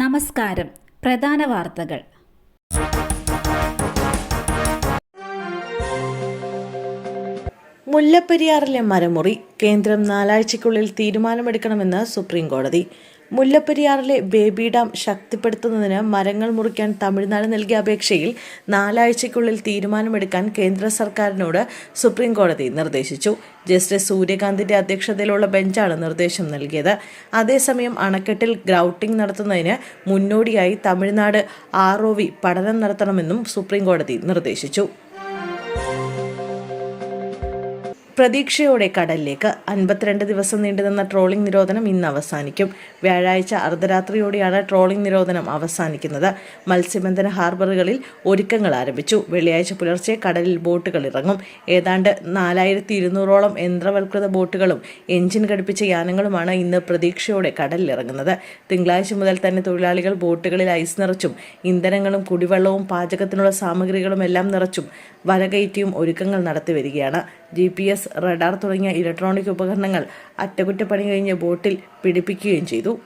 നമസ്കാരം. പ്രധാന വാർത്തകൾ. മുല്ലപ്പെരിയാറിലെ മരമുറി കേന്ദ്രം നാലാഴ്ചയ്ക്കുള്ളിൽ തീരുമാനമെടുക്കണമെന്ന് സുപ്രീം കോടതി മുല്ലപ്പെരിയാറിലെ ബേബി ഡാം ശക്തിപ്പെടുത്തുന്നതിന് മരങ്ങൾ മുറിക്കാൻ തമിഴ്നാട് നൽകിയ അപേക്ഷയിൽ നാലാഴ്ചയ്ക്കുള്ളിൽ തീരുമാനമെടുക്കാൻ കേന്ദ്ര സർക്കാരിനോട് സുപ്രീം കോടതി നിർദ്ദേശിച്ചു. ജസ്റ്റിസ് സൂര്യകാന്തിന്റെ അധ്യക്ഷതയിലുള്ള ബെഞ്ചാണ് നിർദ്ദേശം നൽകിയത്. അതേസമയം അണക്കെട്ടിൽ ഗ്രൗട്ടിംഗ് നടത്തുന്നതിന് മുന്നോടിയായി തമിഴ്നാട് ആർ പഠനം നടത്തണമെന്നും സുപ്രീം കോടതി നിർദ്ദേശിച്ചു. പ്രതീക്ഷയോടെ കടലിലേക്ക്. അൻപത്തിരണ്ട് ദിവസം നീണ്ടുനിന്ന ട്രോളിംഗ് നിരോധനം ഇന്ന് അവസാനിക്കും. വ്യാഴാഴ്ച അർദ്ധരാത്രിയോടെയാണ് ട്രോളിംഗ് നിരോധനം അവസാനിക്കുന്നത്. മത്സ്യബന്ധന ഹാർബറുകളിൽ ഒരുക്കങ്ങൾ ആരംഭിച്ചു. വെള്ളിയാഴ്ച പുലർച്ചെ കടലിൽ ബോട്ടുകൾ ഇറങ്ങും. ഏതാണ്ട് നാലായിരത്തി ഇരുന്നൂറോളം യന്ത്രവൽകൃത ബോട്ടുകളും എഞ്ചിൻ ഘടിപ്പിച്ച യാനങ്ങളുമാണ് ഇന്ന് പ്രതീക്ഷയോടെ കടലിലിറങ്ങുന്നത് തിങ്കളാഴ്ച മുതൽ തന്നെ തൊഴിലാളികൾ ബോട്ടുകളിൽ ഐസ് നിറച്ചും ഇന്ധനങ്ങളും കുടിവെള്ളവും പാചകത്തിനുള്ള സാമഗ്രികളും എല്ലാം നിറച്ചും വലകയറ്റിയും ഒരുക്കങ്ങൾ നടത്തി വരികയാണ് ജി പി എസ് റഡാർ തുടങ്ങിയ ഇലക്ട്രോണിക് ഉപകരണങ്ങൾ അറ്റകുറ്റപ്പണി കഴിഞ്ഞ് ബോട്ടിൽ പിടിപ്പിക്കുകയും ചെയ്തു.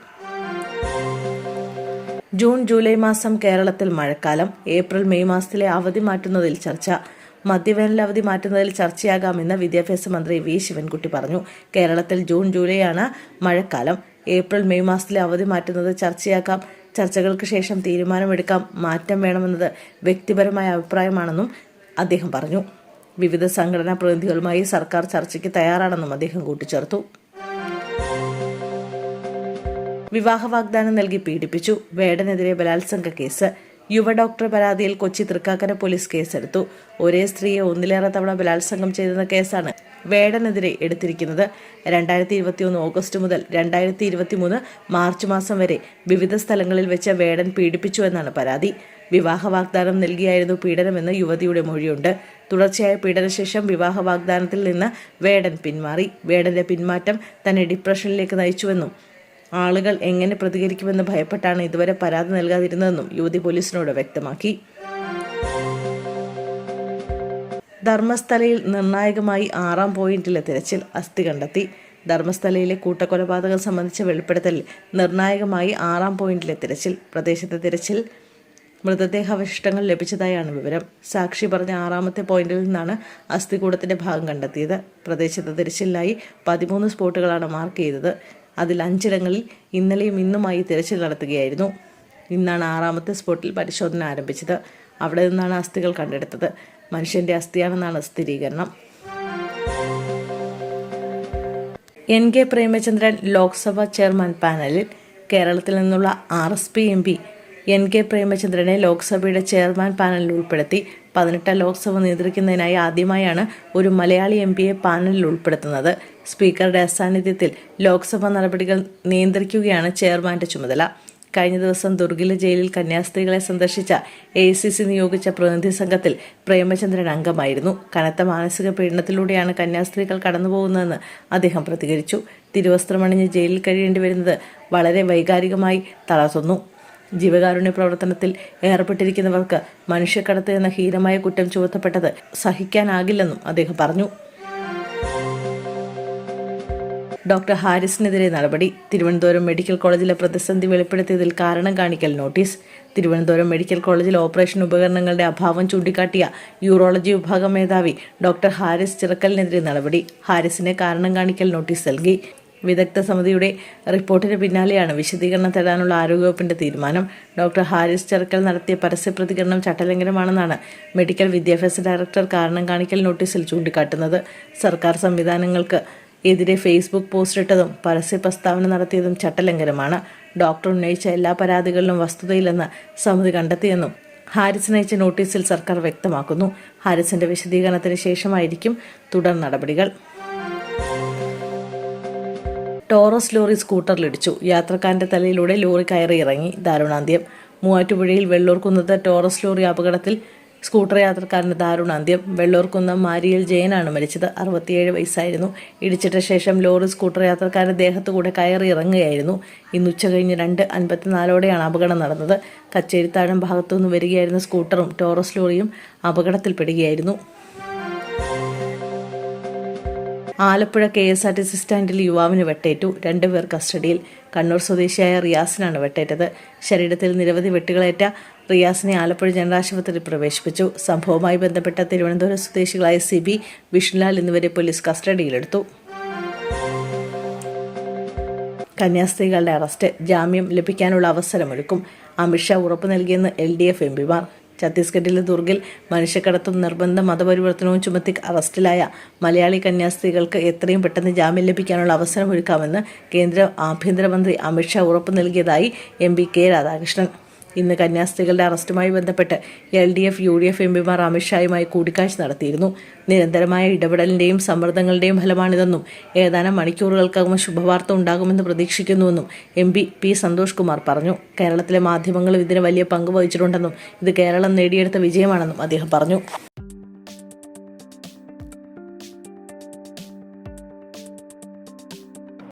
ജൂൺ ജൂലൈ മാസം കേരളത്തിൽ മഴക്കാലം. ഏപ്രിൽ മെയ് മാസത്തിലെ അവധി മാറ്റുന്നതിൽ ചർച്ച. മധ്യവേനൽ അവധി മാറ്റുന്നതിൽ ചർച്ചയാകാമെന്ന് വിദ്യാഭ്യാസ മന്ത്രി വി. ശിവൻകുട്ടി പറഞ്ഞു. കേരളത്തിൽ ജൂൺ ജൂലൈയാണ് മഴക്കാലം. ഏപ്രിൽ മെയ് മാസത്തിലെ അവധി മാറ്റുന്നത് ചർച്ചയാക്കാം. ചർച്ചകൾക്ക് ശേഷം തീരുമാനമെടുക്കാം. മാറ്റം വേണമെന്നത് വ്യക്തിപരമായ അഭിപ്രായമാണെന്നും അദ്ദേഹം പറഞ്ഞു. വിവിധ സംഘടനാ പ്രതിനിധികളുമായി സർക്കാർ ചർച്ചയ്ക്ക് തയ്യാറാണെന്നും അദ്ദേഹം കൂട്ടിച്ചേർത്തു. വിവാഹ വാഗ്ദാനം നൽകി പീഡിപ്പിച്ചു. വേടനെതിരെ ബലാത്സംഗ കേസ്. യുവ ഡോക്ടർ പരാതിയിൽ കൊച്ചി തൃക്കാക്കര പോലീസ് കേസെടുത്തു. ഒരേ സ്ത്രീയെ ഒന്നിലേറെ തവണ ബലാത്സംഗം ചെയ്തെന്ന കേസാണ് വേടനെതിരെ എടുത്തിരിക്കുന്നത്. രണ്ടായിരത്തി ഇരുപത്തിയൊന്ന് ഓഗസ്റ്റ് മുതൽ രണ്ടായിരത്തി ഇരുപത്തിമൂന്ന് മാർച്ച് മാസം വരെ വിവിധ സ്ഥലങ്ങളിൽ വെച്ച് വേടൻ പീഡിപ്പിച്ചു എന്നാണ് പരാതി. വിവാഹ വാഗ്ദാനം നൽകിയായിരുന്നു പീഡനമെന്ന് യുവതിയുടെ മൊഴിയുണ്ട്. തുടർച്ചയായ പീഡനശേഷം വിവാഹ വാഗ്ദാനത്തിൽ നിന്ന് വേടൻ പിന്മാറി. വേടന്റെ പിന്മാറ്റം തന്നെ ഡിപ്രഷനിലേക്ക് നയിച്ചുവെന്നും ആളുകൾ എങ്ങനെ പ്രതികരിക്കുമെന്ന് ഭയപ്പെട്ടാണ് ഇതുവരെ പരാതി നൽകാതിരുന്നതെന്നും യുവതി പോലീസിനോട് വ്യക്തമാക്കി. ധർമ്മസ്ഥലയിൽ നിർണായകമായി ആറാം പോയിന്റിലെ തിരച്ചിൽ അസ്ഥി കണ്ടെത്തി. ധർമ്മസ്ഥലയിലെ കൂട്ടക്കൊലപാതകം സംബന്ധിച്ച വെളിപ്പെടുത്തലിൽ നിർണായകമായി ആറാം പോയിന്റിലെ തിരച്ചിൽ. പ്രദേശത്തെ തിരച്ചിൽ മൃതദേഹാവശിഷ്ടങ്ങൾ ലഭിച്ചതായാണ് വിവരം. സാക്ഷി പറഞ്ഞ ആറാമത്തെ പോയിന്റിൽ നിന്നാണ് അസ്ഥികൂടത്തിന്റെ ഭാഗം കണ്ടെത്തിയത്. പ്രദേശത്ത് തിരച്ചിലിനായി പതിമൂന്ന് സ്പോട്ടുകളാണ് മാർക്ക് ചെയ്തത്. അതിൽ അഞ്ചിടങ്ങളിൽ ഇന്നലെയും ഇന്നുമായി തിരച്ചിൽ നടത്തുകയായിരുന്നു. ഇന്നാണ് ആറാമത്തെ സ്പോട്ടിൽ പരിശോധന ആരംഭിച്ചത്. അവിടെ നിന്നാണ് അസ്ഥികൾ കണ്ടെടുത്തത്. മനുഷ്യന്റെ അസ്ഥിയാണെന്നാണ് സ്ഥിരീകരണം. N K Premachandran Lok Sabha chairman പാനലിൽ കേരളത്തിൽ നിന്നുള്ള R S P M P N K പ്രേമചന്ദ്രനെ ലോക്സഭയുടെ ചെയർമാൻ പാനലിൽ ഉൾപ്പെടുത്തി. പതിനെട്ട് ലോക്സഭ നിയന്ത്രിക്കുന്നതിനായി ആദ്യമായാണ് ഒരു മലയാളി എം പിയെ പാനലിൽ ഉൾപ്പെടുത്തുന്നത്. സ്പീക്കറുടെ അസാന്നിധ്യത്തിൽ ലോക്സഭ നടപടികൾ നിയന്ത്രിക്കുകയാണ് ചെയർമാന്റെ ചുമതല. കഴിഞ്ഞ ദിവസം ദുർഗില ജയിലിൽ കന്യാസ്ത്രീകളെ സന്ദർശിച്ച എ സി സി നിയോഗിച്ച പ്രതിനിധി സംഘത്തിൽ പ്രേമചന്ദ്രൻ അംഗമായിരുന്നു. കനത്ത മാനസിക പീഡനത്തിലൂടെയാണ് കന്യാസ്ത്രീകൾ കടന്നുപോകുന്നതെന്ന് അദ്ദേഹം പ്രതികരിച്ചു. തിരുവസ്ത്രമണിഞ്ഞ് ജയിലിൽ കഴിയേണ്ടി വരുന്നത് വളരെ വൈകാരികമായി തളർത്തുന്നു. ജീവകാരുണ്യ പ്രവർത്തനത്തിൽ ഏർപ്പെട്ടിരിക്കുന്നവർക്ക് മനുഷ്യക്കടത്ത് എന്ന ഹീനമായ കുറ്റം ചുമത്തപ്പെട്ടത് സഹിക്കാനാകില്ലെന്നും അദ്ദേഹം പറഞ്ഞു. ഡോക്ടർ ഹാരിസിനെതിരെ നടപടി. തിരുവനന്തപുരം മെഡിക്കൽ കോളേജിലെ പ്രതിസന്ധി വെളിപ്പെടുത്തിയതിൽ കാരണം കാണിക്കൽ നോട്ടീസ്. തിരുവനന്തപുരം മെഡിക്കൽ കോളേജിൽ ഓപ്പറേഷൻ ഉപകരണങ്ങളുടെ അഭാവം ചൂണ്ടിക്കാട്ടിയ യൂറോളജി വിഭാഗം മേധാവി ഡോക്ടർ ഹാരിസ് ചിറക്കലിനെതിരെ നടപടി. ഹാരിസിനെ കാരണം കാണിക്കൽ നോട്ടീസ് നൽകി. വിദഗ്ധ സമിതിയുടെ റിപ്പോർട്ടിന് പിന്നാലെയാണ് വിശദീകരണം തേടാനുള്ള ആരോഗ്യവകുപ്പിന്റെ തീരുമാനം. ഡോക്ടർ ഹാരിസ് ചെറുക്കൽ നടത്തിയ പരസ്യ പ്രതികരണം ചട്ടലംഘനമാണെന്നാണ് മെഡിക്കൽ വിദ്യാഭ്യാസ ഡയറക്ടർ കാരണം കാണിക്കൽ നോട്ടീസിൽ ചൂണ്ടിക്കാട്ടുന്നത്. സർക്കാർ സംവിധാനങ്ങൾക്ക് എതിരെ ഫേസ്ബുക്ക് പോസ്റ്റ് ഇട്ടതും പരസ്യ പ്രസ്താവന നടത്തിയതും ചട്ടലംഘനമാണ്. ഡോക്ടർ ഉന്നയിച്ച എല്ലാ പരാതികളിലും വസ്തുതയില്ലെന്ന് സമിതി കണ്ടെത്തിയെന്നും ഹാരിസ് നയിച്ച നോട്ടീസിൽ സർക്കാർ വ്യക്തമാക്കുന്നു. ഹാരിസിന്റെ വിശദീകരണത്തിന് ശേഷമായിരിക്കും തുടർ നടപടികൾ. ടോറസ് ലോറി സ്കൂട്ടറിലിടിച്ചു. യാത്രക്കാരന്റെ തലയിലൂടെ ലോറി കയറി ഇറങ്ങി. ദാരുണാന്ത്യം. മൂവാറ്റുപുഴയിൽ വെള്ളൂർക്കുന്നത് ടോറസ് ലോറി അപകടത്തിൽ സ്കൂട്ടർ യാത്രക്കാരന് ദാരുണാന്ത്യം. വെള്ളൂർക്കുന്ന മാരിയൽ ജയനാണ് മരിച്ചത്. അറുപത്തിയേഴ് വയസ്സായിരുന്നു. ഇടിച്ചിട്ട ശേഷം ലോറി സ്കൂട്ടർ യാത്രക്കാരൻ ദേഹത്തു കൂടെ കയറി ഇറങ്ങുകയായിരുന്നു. ഇന്ന് ഉച്ച കഴിഞ്ഞ് രണ്ട് അൻപത്തിനാലോടെയാണ് അപകടം നടന്നത്. കച്ചേരിത്താഴം ഭാഗത്തുനിന്ന് വരികയായിരുന്ന സ്കൂട്ടറും ടോറസ് ലോറിയും അപകടത്തിൽപ്പെടുകയായിരുന്നു. Alappuzha K S R T C സ്റ്റാൻഡിൽ യുവാവിന് വെട്ടേറ്റു. രണ്ടുപേർ കസ്റ്റഡിയിൽ. കണ്ണൂർ സ്വദേശിയായ റിയാസിനാണ് വെട്ടേറ്റത്. ശരീരത്തിൽ നിരവധി വെട്ടുകളേറ്റ റിയാസിനെ ആലപ്പുഴ ജനറൽ ആശുപത്രിയിൽ പ്രവേശിപ്പിച്ചു. സംഭവവുമായി ബന്ധപ്പെട്ട തിരുവനന്തപുരം സ്വദേശികളായ സിബി വിഷ്ണുലാൽ എന്നിവരെ പോലീസ് കസ്റ്റഡിയിലെടുത്തു. കന്യാസ്ത്രീകളുടെ അറസ്റ്റ്. ജാമ്യം ലഭിക്കാനുള്ള അവസരമൊരുക്കും. അമിത്ഷാ ഉറപ്പു നൽകിയെന്ന് എൽ ഡി എഫ് എംപിമാർ ഛത്തീസ്ഗഡിലെ ദുർഗിൽ മനുഷ്യക്കടത്തും നിർബന്ധ മതപരിവർത്തനവും ചുമത്തി അറസ്റ്റിലായ മലയാളി കന്യാസ്ത്രീകൾക്ക് എത്രയും പെട്ടെന്ന് ജാമ്യം ലഭിക്കാനുള്ള അവസരമൊരുക്കാമെന്ന് കേന്ദ്ര ആഭ്യന്തരമന്ത്രി അമിത്ഷാ ഉറപ്പു നൽകിയതായി എം പി കെ രാധാകൃഷ്ണൻ. ഇന്ന് കന്യാസ്ത്രീകളുടെ അറസ്റ്റുമായി ബന്ധപ്പെട്ട് L D F U D F എംപിമാർ അമിത്ഷായുമായി കൂടിക്കാഴ്ച നടത്തിയിരുന്നു. നിരന്തരമായ ഇടപെടലിന്റെയും സമ്മർദ്ദങ്ങളുടെയും ഫലമാണിതെന്നും ഏതാനും മണിക്കൂറുകൾക്കകം ശുഭവാർത്ത ഉണ്ടാകുമെന്ന് പ്രതീക്ഷിക്കുന്നുവെന്നും M P P Santhosh Kumar പറഞ്ഞു. കേരളത്തിലെ മാധ്യമങ്ങളും ഇതിന് വലിയ പങ്ക് വഹിച്ചിട്ടുണ്ടെന്നും ഇത് കേരളം നേടിയെടുത്ത വിജയമാണെന്നും അദ്ദേഹം പറഞ്ഞു.